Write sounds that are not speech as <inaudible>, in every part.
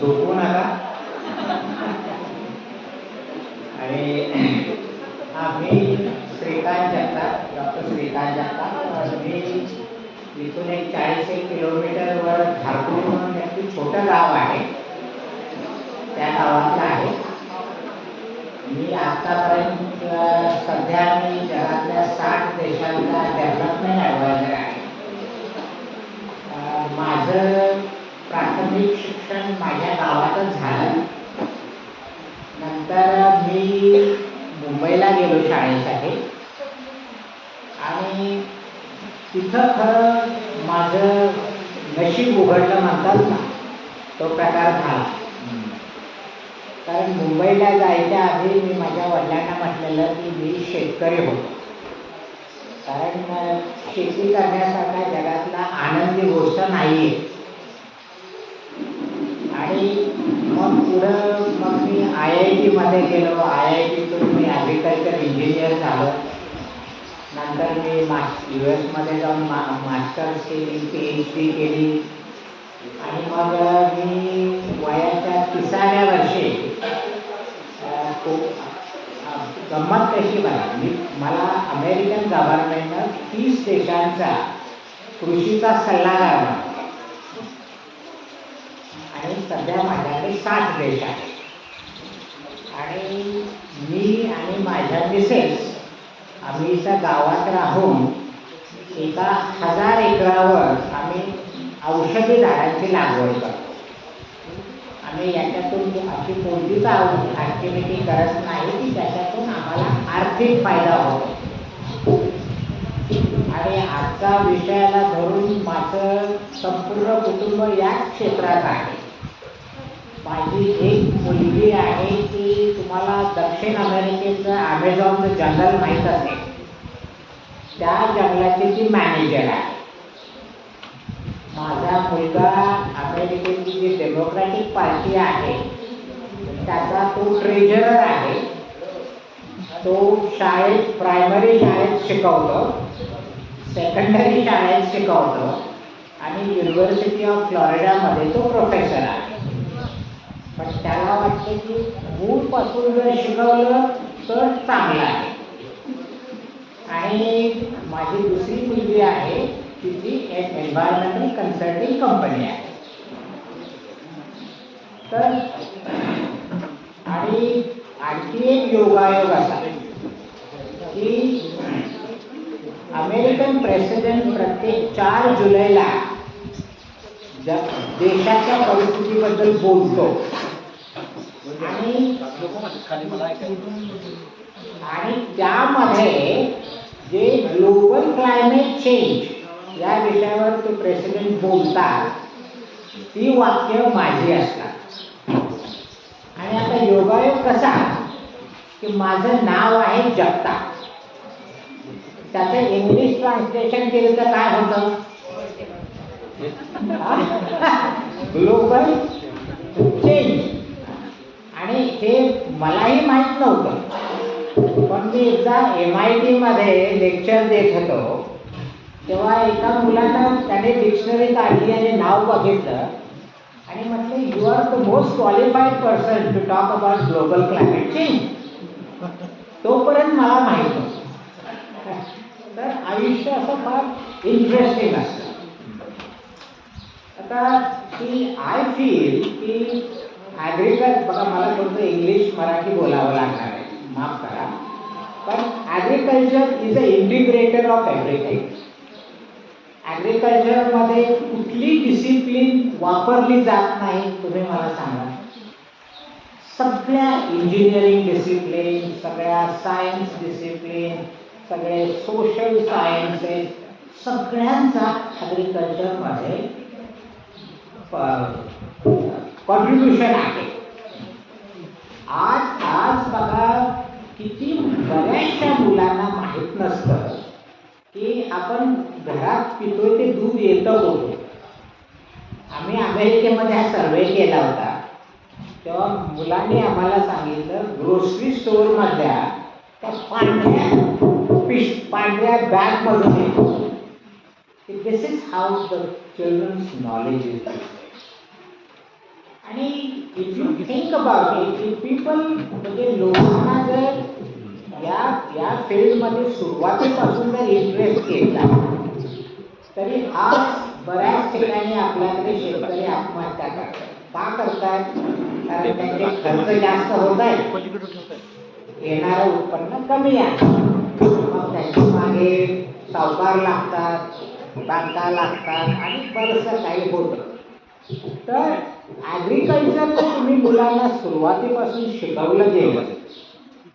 झोपू नका. आणि आम्ही श्रीकांत जगताप डॉक्टर श्रीकांत जगताप. मी इथून एक चाळीस एक किलोमीटरवर झारपूर म्हणून एक छोटं गाव आहे. त्या गावातलं आहे. मी आतापर्यंत सध्या मी जगातल्या साठ देशांचा डेव्हलपमेंट ॲडवायझर आहे. माझं प्राथमिक शिक्षण माझ्या गावातच झालं. नंतर मी मुंबईला गेलो शाळेसाठी. आणि तिथं खरं माझं नशीब उघडलं म्हणतात ना तो प्रकार झाला. कारण मुंबईला जायच्या आधी मी माझ्या वडिलांना म्हटलेलं की मी शेतकरी होतो. कारण शेती करण्यासारखा जगातला आनंदी गोष्ट नाही आहे आणि मग पुढं मग मी आय आय टीमध्ये गेलो. आय आय टीतून मी ॲग्रिकल्चर इंजिनियर झालो. नंतर मी मा यू एसमध्ये जाऊन मा मास्टर्स केली पी एच डी केली. आणि मग मी वयाच्या तिसाव्या वर्षी खूप गंमत कशी बघा मी मला अमेरिकन गव्हर्नमेंटनं तीस देशांचा कृषीचा सल्लागार बनवला. आणि सध्या माझ्याकडे साठ देश आहेत. आणि मी आणि माझ्या मिसेस आम्ही इथं गावात राहून एका हजार एकरावर आम्ही औषधी झाडांची लागवड करतो. आम्ही याच्यातून अशी कोणतीच ॲक्टिव्हिटी करत नाही की त्याच्यातून आम्हाला आर्थिक फायदा होतो. आणि आजचा विषयाला धरून माझं संपूर्ण कुटुंब याच क्षेत्रात आहे. माझी एक मुलगी आहे की तुम्हाला दक्षिण अमेरिकेचं ॲमेझॉनचं जंगल माहीत असेल. त्या जंगलाची ती मॅनेजर आहे. माझा मुलगा अमेरिकेची जी डेमोक्रॅटिक पार्टी आहे त्याचा तो ट्रेजरर आहे. तो शाळेत प्रायमरी शाळेत शिकवतो सेकंडरी शाळेत शिकवतो आणि युनिव्हर्सिटी ऑफ फ्लॉरिडामध्ये तो प्रोफेसर आहे. पण त्याला वाटते की मूळपासून जर शिकवलं तर चांगलं आहे. आणि माझी दुसरी मुलगी आहे तिची एक एन्व्हायरमेंटल कन्सल्टिंग कंपनी आहे. तर आणि आणखी एक योगायोग असा की अमेरिकन प्रेसिडेंट प्रत्येक चार जुलैला देशाच्या परिस्थितीबद्दल बोलतो. आणि त्यामध्ये जे ग्लोबल क्लायमेट चेंज या विषयावर ते प्रेसिडेंट बोलतात ती वाक्य माझी असतात. आणि आता योगायोग कसा? की माझं नाव आहे जगताप त्याचं इंग्लिश ट्रान्सलेशन केलं तर काय होतं? <laughs> ग्लोबल चेंज <laughs> आणि हे मलाही माहीत नव्हतं. पण मी एकदा एम आय टीमध्ये लेक्चर देत होतो. तेव्हा एका मुलानं त्याने डिक्शनरी काढली आणि नाव बघितलं. आणि म्हटले you are the most qualified person to talk about global climate change तोपर्यंत मला माहीत नव्हतं तर आयुष्य असं फार इंटरेस्टिंग असतं. आता की आय फील की ॲग्रिकल्चर बघा मला थोडंसं इंग्लिश मराठी बोलावं लागणार आहे. माफ करा. पण agriculture is a integrator of everything ॲग्रिकल्चरमध्ये कुठली डिसिप्लिन वापरली जात नाही तुम्ही मला सांगा. सगळ्या इंजिनिअरिंग डिसिप्लिन सगळ्या सायन्स डिसिप्लिन सगळे सोशल सायन्सेस सगळ्यांचा ॲग्रिकल्चरमध्ये कॉन्ट्रीब्युशन आहे आज आज बघा किती बऱ्याचशा मुलांना माहीत नसतं की आपण घरात पितोय ते दूध येतं होतं आम्ही अमेरिकेमध्ये हा सर्वे केला होता. तेव्हा मुलांनी आम्हाला सांगितलं ग्रोसरी स्टोअरमधल्या त्या पांढऱ्या पिश पांढऱ्या बॅगमधून येतो this is how the children's knowledge is आणि if you think about it if people म्हणजे लोकांना जर या या फील्डमध्ये सुरुवातीपासून जर इंटरेस्ट घेतला तरी आज बऱ्याच ठिकाणी आपल्याकडे शेतकरी आत्महत्या करतात. का करतात? कारण त्यांचे खर्च जास्त होत आहे येणारं उत्पन्न कमी आहे. मग त्यांच्या मागे सावकार लागतात बँका लागतात आणि बरंचसं काही होतं. तर ॲग्रिकल्चर तुम्ही मुलांना सुरुवातीपासून शिकवलं गेलं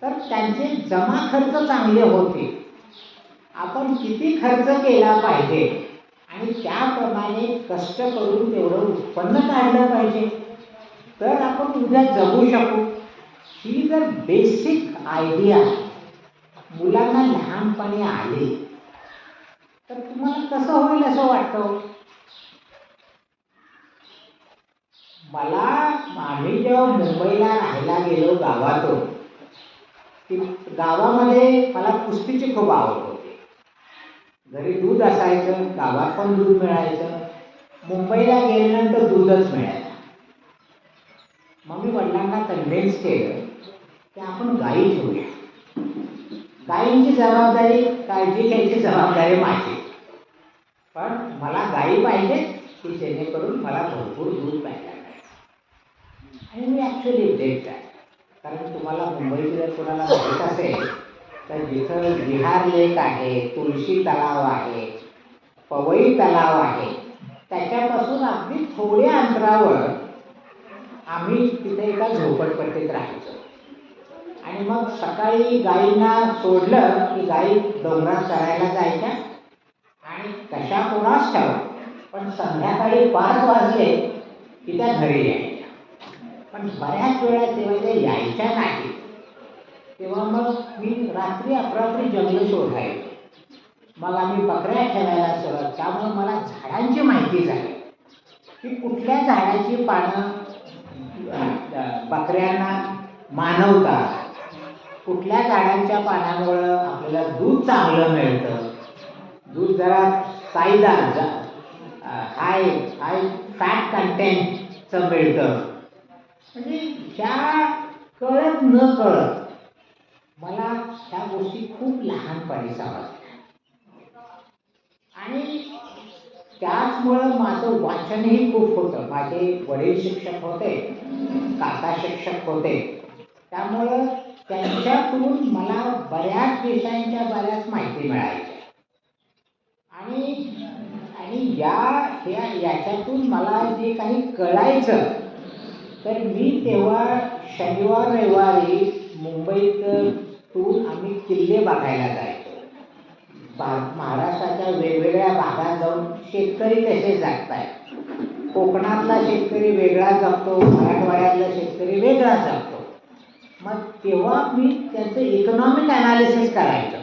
तर त्यांचे जमा खर्च चांगले होते. आपण किती खर्च केला पाहिजे आणि त्याप्रमाणे कष्ट करून तेवढं उत्पन्न काढलं पाहिजे. तर आपण उद्या जगू शकू. ही जर बेसिक आयडिया मुलांना लहानपणी आली तर तुम्हाला कसं होईल असं वाटतं? मला आम्ही जेव्हा मुंबईला राहायला गेलो गावातून ती गावामध्ये मला कुस्तीची खूप आवड होती. घरी दूध असायचं गावात पण दूध मिळायचं. मुंबईला गेल्यानंतर दूधच मिळायचं मग मी वडिलांना कन्व्हिन्स केलं की आपण गाई ठेवूया गायींची जबाबदारी काळजी घ्यायची जबाबदारी माझी. पण मला गाई पाहिजे की जेणेकरून मला भरपूर दूध पाहिजे. आणि मी ॲक्च्युली डेट आहे. कारण तुम्हाला मुंबईत जर कोणाला माहीत असेल तर जिथं विहार लेक आहे तुळशी तलाव आहे पवई तलाव आहे त्याच्यापासून अगदी थोड्या अंतरावर आम्ही तिथे एका झोपडपट्टीत राहायचो. आणि मग सकाळी गाईंना सोडलं की गाई डोंगरात चरायला जायच्या आणि कशा कोणाच ठेवा पण संध्याकाळी पाच वाजले की त्या घरी यायच्या. पण बऱ्याच वेळा तेव्हा त्या यायच्या नाही. तेव्हा मग मी रात्री अपरात्री जंगल शोधायचो मग आम्ही बकऱ्या ठेवायला सुरुवात त्यामुळे मला झाडांची माहिती झाली. की कुठल्या झाडाची पानं बकऱ्यांना मानवतात? कुठल्या झाडांच्या पानामुळं आपल्याला दूध चांगलं मिळतं? दूध जरा साईदार जा हाय हाय फॅट कंटेंटचं मिळतं. म्हणजे ह्या कळत न कळत मला ह्या गोष्टी खूप लहानपणी समजल्या आणि त्याचमुळं माझं वाचनही खूप होतं. माझे वडील शिक्षक होते काका शिक्षक होते. त्यामुळं त्यांच्याकडून मला बऱ्याच विषयांच्या बऱ्याच माहिती मिळायच्या. आणि आणि या याच्यातून मला जे काही कळायचं तर मी तेव्हा शनिवार रविवारी मुंबईत तून आम्ही किल्ले बघायला जायचो. महाराष्ट्राच्या वेगवेगळ्या भागात जाऊन शेतकरी कसे जगतायत? कोकणातला शेतकरी वेगळा जगतो मराठवाड्यातला शेतकरी वेगळा जगतो. मग तेव्हा मी त्याचं इकॉनॉमिक ॲनालिसिस करायचं.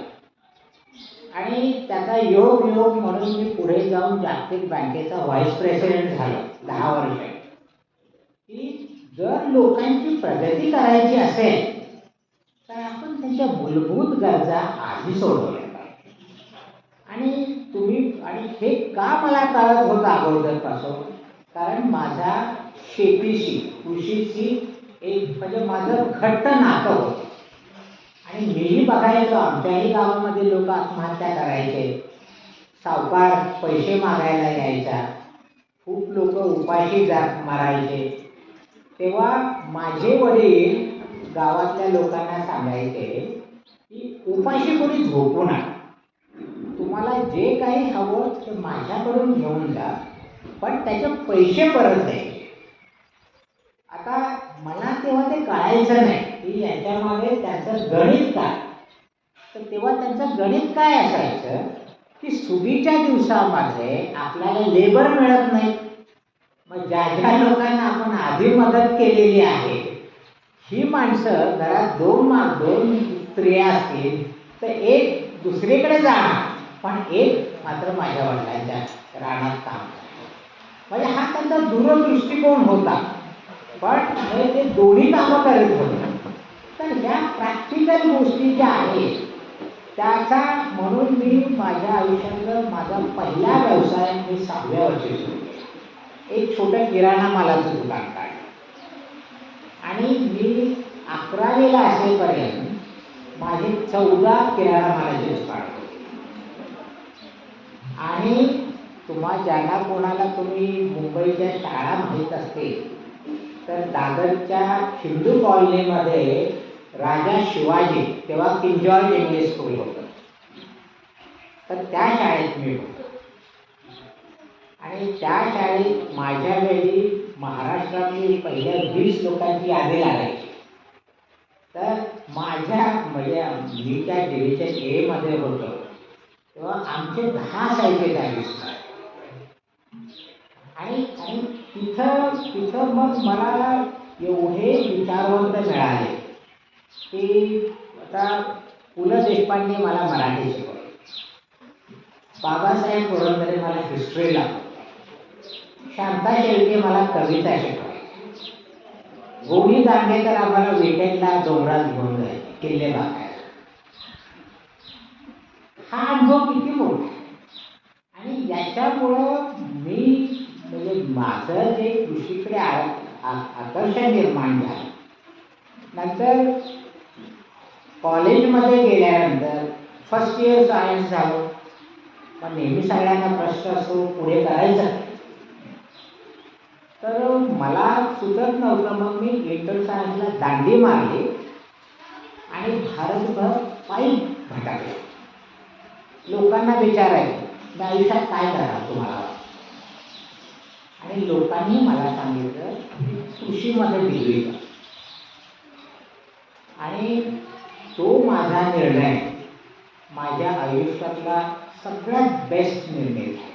आणि त्याचा योग योग म्हणून मी पुढे जाऊन जागतिक बँकेचा व्हाईस प्रेसिडेंट झालो दहा वर्ष. की जर लोकांची प्रगती करायची असेल तर आपण त्यांच्या मूलभूत गरजा आधी सोडवल्या पाहिजे आणि तुम्ही आणि हे का मला कळत होतं अगोदरपासून? कारण माझा शेतीशी कृषीशी एक म्हणजे माझं घट्ट नातं होतं. आणि मीही बघायचो आमच्याही गावामध्ये लोक आत्महत्या करायचे. सावकार पैसे मागायला यायचा खूप लोक उपाशी जात मारायचे. तेव्हा माझे वडील गावातल्या लोकांना सांगायचे की उपाशी कोणी झोपू नका. तुम्हाला जे काही हवं ते माझ्याकडून घेऊन जा पण त्याचे पैसे परत द्यायचे आता मला तेव्हा ते कळायचं नाही की याच्यामागे त्यांचं गणित काय. तर तेव्हा त्यांचं गणित काय असायचं? की सुगीच्या दिवसामध्ये आपल्याला लेबर मिळत नाही. मग ज्या ज्या लोकांना आपण आधी मदत केलेली आहे. ही माणसं घरात दोन मा दोन स्त्रिया असतील तर एक दुसरीकडे जाणार पण एक मात्र माझ्या वडिलांच्या रानात काम म्हणजे हा त्यांचा दूरदृष्टिकोन होता. पण हे ते दोन्ही कामं करत होते तर ह्या प्रॅक्टिकल गोष्टी ज्या आहेत त्याचा म्हणून मी माझ्या आयुष्यातलं माझा पहिला व्यवसाय मी सहाव्या वर्षी सुरू केला. एक छोटं किराणा मालाचं दुकान काढलं. आणि मी अकरावीला असेपर्यंत माझे चौदा किराणा मालाचे दुकान आणि तुम्हा ज्याला कोणाला तुम्ही मुंबईच्या शाळा माहीत असतील तर दादरच्या हिंदू कॉलनीमध्ये राजा शिवाजी तेव्हा किंजॉर्ज इंग्लिश स्कूल होतं. तर त्या शाळेत मी होतो. आणि त्या शाळेत माझ्या वेळी महाराष्ट्रातली पहिल्या वीस लोकांची यादी लागायची. तर माझ्या म्हणजे मी त्या डिव्हिजन एमध्ये होतो. तेव्हा आमचे दहा साहित्य त्या आणि आणि तिथं तिथं मग मला एवढे विचारवंत मिळाले की आता पु ल देशपांडे मला मराठी शिकवले. बाबासाहेब पुरंदरे मला हिस्ट्री लागतो शांता शेळके मला कविता शिकवली गोडी दांडेकर आम्हाला विकेंडला डोंगरात घेऊन जायचे किल्ले बघायला हा अनुभव किती मोठा आणि याच्यामुळं मी म्हणजे माझं जे कृषीकडे आकर्षण निर्माण झालं. नंतर कॉलेजमध्ये गेल्यानंतर फर्स्ट इयर सायन्स झालं. पण नेहमी सगळ्यांना प्रश्न असतो पुढे करायचं तर मला सुचत नव्हतं. मग मी इंटर सायन्सला दांडी मारली आणि भारतभर पायी भटकले. लोकांना विचारायचं मी आयुष्यात काय करा तुम्हाला? आणि लोकांनी मला सांगितलं की कृषीमध्ये डिग्री आणि तो माझा निर्णय माझ्या आयुष्यातला सगळ्यात बेस्ट निर्णय झाला.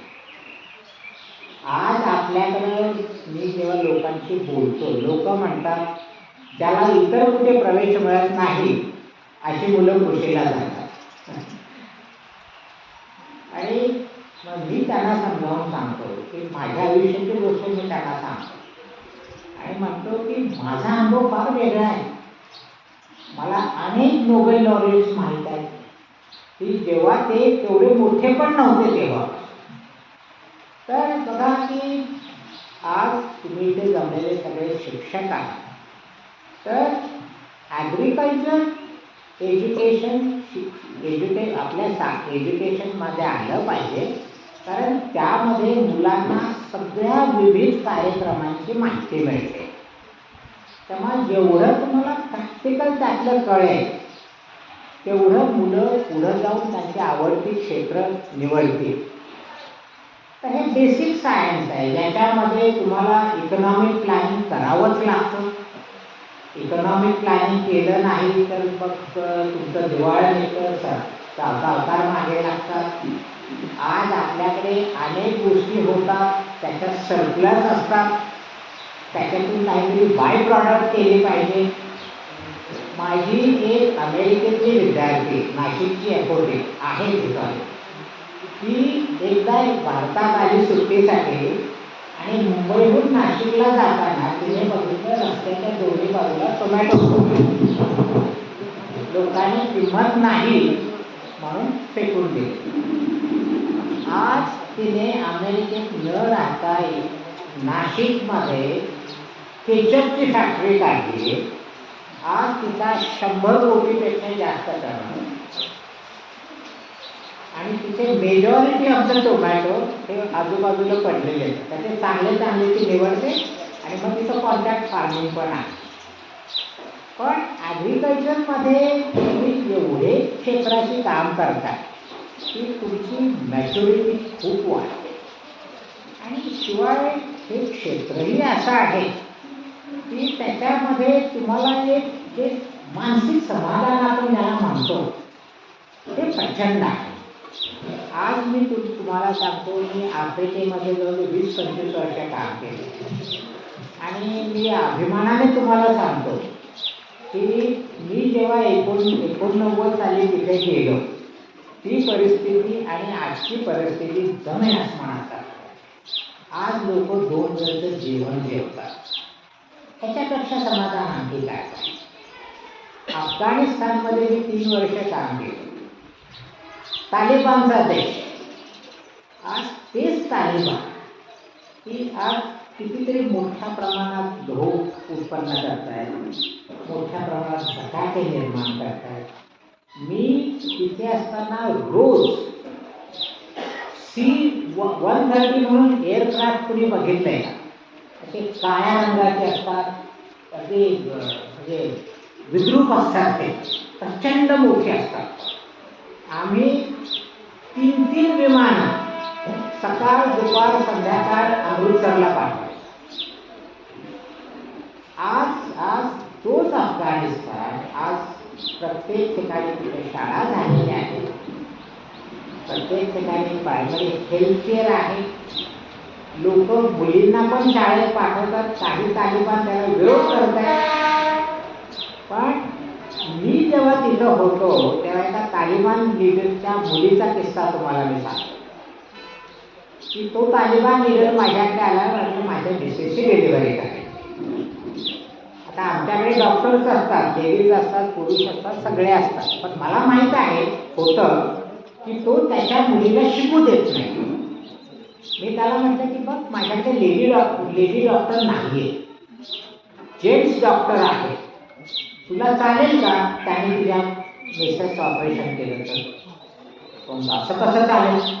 आज आपल्याकडं मी जेव्हा लोकांशी बोलतो लोक म्हणतात ज्याला इतर कुठे प्रवेश मिळत नाही अशी मुलं कृषीला जातात. आणि मग मी त्यांना समजावून सांगतो की माझ्या आयुष्याची गोष्ट मी त्यांना सांगतो. आणि म्हणतो की माझा अनुभव फार वेगळा आहे. मला अनेक नोबेल लॉरेट्स माहीत आहेत. की जेव्हा ते तेवढे मोठे पण नव्हते तेव्हा. तर बघा की आज तुम्ही इथे जमलेले सगळे शिक्षक आहात. तर ॲग्रिकल्चर एज्युकेशन शिक एज्युके आपल्या सा एज्युकेशनमध्ये आलं पाहिजे. कारण त्यामध्ये मुलांना सगळ्या विविध कार्यक्रमांची माहिती मिळते. तेव्हा जेवढं तुम्हाला प्रॅक्टिकल त्यातलं कळेल तेवढं मुलं पुढं जाऊन त्यांची आवडती क्षेत्र निवडतील. तर हे बेसिक सायन्स आहे. ज्याच्यामध्ये तुम्हाला इकॉनॉमिक प्लॅनिंग करावंच लागतं. इकॉनॉमिक प्लॅनिंग केलं नाही तर मग तुमचं दिवाळं निघतं सावकार मागे लागतात. आज आपल्याकडे अनेक गोष्टी होतात. त्याच्यात सरप्लस असतात. त्याच्यातून काहीतरी बाय प्रॉडक्ट केले पाहिजे. माझी एक अमेरिकेतली विद्यार्थी नाशिकची एकोटी आहे तिथं. ती एकदा एक भारतात आली सुट्टीसाठी आणि मुंबईहून नाशिकला जाताना तिने बघितलं रस्त्याच्या दोन्ही बाजूला टोमॅटो लोकांनी किंमत नाही म्हणून फेकून दिली. आज तिने अमेरिकेत न राहता नाशिकमध्ये केचपची फॅक्टरी काढली. आज तिचा शंभर कोटीपेक्षा जास्त टर्न आणि तिथे मेजॉरिटी ऑफ द टोमॅटो हे आजूबाजूला पडलेले आहेत. त्याचे चांगले चांगले ती निवडते आणि मग तिथं कॉन्ट्रॅक्ट फार्मिंग पण आहे. पण ॲग्रिकल्चरमध्ये तुम्ही एवढे क्षेत्राशी काम करता की तुमची मॅच्युरिटी खूप वाढते. आणि शिवाय हे क्षेत्रही असं आहे की त्याच्यामध्ये तुम्हाला एक जे मानसिक समाधान आपण ज्याला म्हणतो ते प्रचंड आहे. आज मी तु तुम्हाला सांगतो मी आफ्रिकेमध्ये जवळ वीस पंचवीस वर्ष काम केले. आणि मी अभिमानाने तुम्हाला सांगतो की मी जेव्हा एकोण एकोणनव्वद साली तिथे गेलो ती परिस्थिती आणि आजची परिस्थिती जमीन आसमानात आज लोक दोन वेळचं जेवण जेवतात. त्याच्यापेक्षा समाधान आणखी काय? अफगाणिस्तानमध्ये मी तीन वर्ष काम केलं. तालिबानचा देश आज तेच तालिबान. की आज कितीतरी मोठ्या प्रमाणात धोक उत्पन्न करतायत. मोठ्या प्रमाणात बटाटे निर्माण करतायत. मी तिथे असताना रोज सी वन थर्टी म्हणून एअरक्राफ्ट कुणी बघितलंय का? असे काळ्या रंगाचे असतात. असे म्हणजे विद्रूप असतात ते. प्रचंड मोठे असतात. आम्ही तीन तीन विमान सकाळ दुपार संध्याकाळ अमृतसरला पाठवतो आज आज तोच अफगाणिस्तान आज प्रत्येक ठिकाणी तिथे शाळा झालेल्या आहेत प्रत्येक ठिकाणी प्रायमरी हेल्थकेअर आहे. लोक मुलींना पण शाळेत पाठवतात काही तालिबान त्याला विरोध करतात पण मी जेव्हा तिथं होतो तेव्हा एका तालिबान लिडरच्या मुलीचा किस्सा तुम्हाला मी सांगतो. की तो तालिबान लिडर माझ्याकडे आला आणि माझ्या मिसेसची डिलिव्हरी करायची आता आमच्याकडे डॉक्टर्स असतात लेडीज असतात पुरुष असतात सगळे असतात. पण मला माहीत आहे होतं की तो त्याच्या मुलीला शिकू देत नाही. मी त्याला म्हटलं की बघ माझ्याकडे लेडी डॉक्टर लेडी डॉक्टर नाही आहे जेंट्स डॉक्टर आहे. तुला चालेल का? त्याने तुझ्या मिसेसचं ऑपरेशन केलं तर. तो असं कसं चालेल?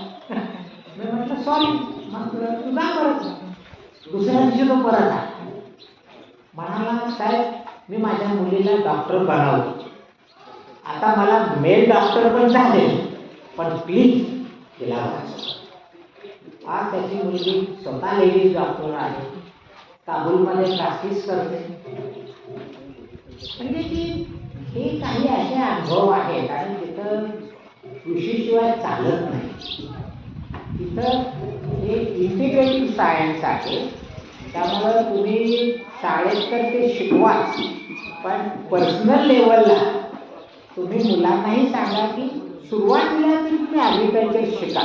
मी म्हटलं सॉरी मग तू का परत दुसऱ्या दिवशी तो परत आला. म्हणाला साहेब मी माझ्या मुलीला डॉक्टर बनवतो आता मला मेल डॉक्टर पण झाले. पण प्लीज तिला आज त्याची मुलगी स्वतः लेडीज डॉक्टर आहे. काबूलमध्ये प्रॅक्टिस करते. म्हणजे की हे काही असे अनुभव आहेत कारण तिथं कृषीशिवाय चालत नाही. तिथं हे इंटिग्रेटिव्ह सायन्स आहे. त्यामुळं तुम्ही शाळेत तर ते शिकवाच पण पर्सनल लेवलला तुम्ही मुलांनाही सांगा की सुरुवातीला तरी तुम्ही ॲग्रिकल्चर शिका.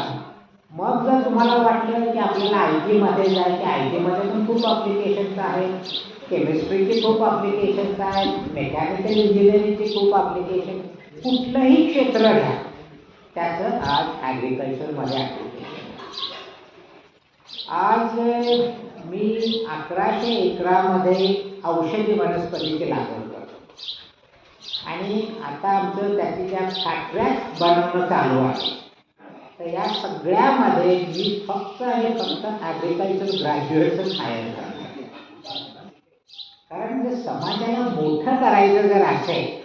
मग जर तुम्हाला वाटलं की आपल्याला आय टीमध्ये जायचं आय टीमध्ये पण खूप अप्लिकेशन्स आहेत. केमिस्ट्रीचे खूप अप्लिकेशन्स आहेत मेकॅनिकल इंजिनिअरिंगचे खूप अप्लिकेशन कुठलंही क्षेत्र घ्या त्याचं आज ॲग्रिकल्चरमध्ये ॲप्लिकेशन आज मी अकराशे एकरामध्ये औषधी वनस्पतीची लागवड करतो. आणि आता आमचं त्याची ज्या फॅक्टऱ्या बनवणं चालू आहे तर या सगळ्यामध्ये मी फक्त आणि फक्त ॲग्रिकल्चर ग्रॅज्युएशन हायर करतो. म्हणजे समाजाला मोठं करायचं जर असेल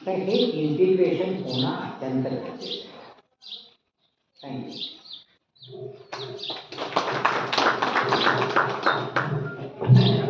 तर हे इंटिग्रेशन होणं अत्यंत गरजेचं आहे. थँक्यू